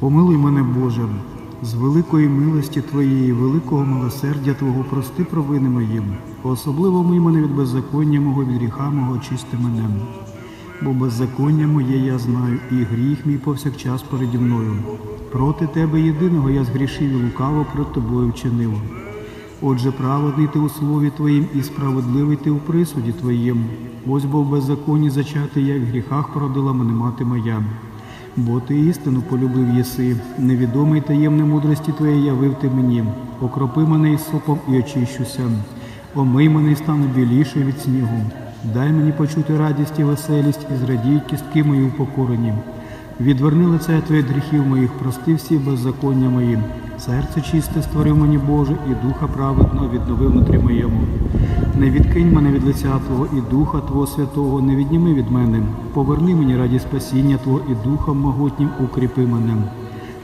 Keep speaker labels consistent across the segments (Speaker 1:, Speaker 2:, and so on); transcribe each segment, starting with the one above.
Speaker 1: Помилуй мене, Боже, з великої милості Твоєї, великого милосердя Твого прости провини моїм, особливо мий мене від беззаконня мого, від гріха мого очисти мене. Бо беззаконня моє я знаю, і гріх мій повсякчас переді мною. Проти Тебе єдиного я згрішив і лукаво перед Тобою вчинив. Отже, праведний ти у слові Твоїм і справедливий ти у присуді Твоєму. Ось бо в беззаконні зачати я, в гріхах породила мене мати моя. Бо ти істину полюбив єси, невідомий таємне мудрості Твоєї явив ти мені. Окропи мене із сопом і очищуся. Омий мене і стану біліше від снігу. Дай мені почути радість і веселість, і зрадіють кістки мої упокорені. Відверни лице Твоє гріхів моїх, прости всі беззаконня мої. Серце чисте створив мені Боже, і духа праведного відновив внутрі моєму. Не відкинь мене від лиця Твого і Духа Твого Святого, не відніми від мене. Поверни мені раді спасіння Твого і Духом могутнім укріпи мене.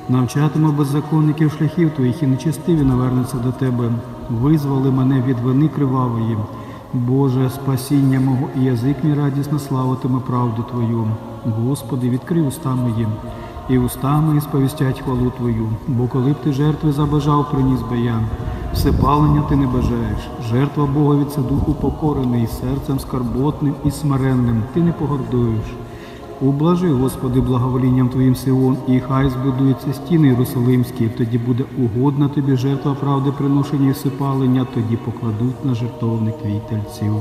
Speaker 1: Навчатиму беззаконників шляхів Твоїх і нечестиві навернуться до Тебе. Визволи мене від вини кривавої. Боже, спасіння мого і язик мій радісно славитиме правду Твою. Господи, відкрий уста мої, і уста мої сповістять хвалу Твою. Бо коли б ти жертви забажав, приніс би я. Всепалення ти не бажаєш. Жертва Богові це духу покорений, серцем скарботним і смиренним. Ти не погордуєш. Ублажи, Господи, благоволінням Твоїм Сион, і хай збудуються стіни Єрусалимські, тоді буде угодна тобі жертва правди приношення і всипалення, тоді покладуть на жертовник твій тельців.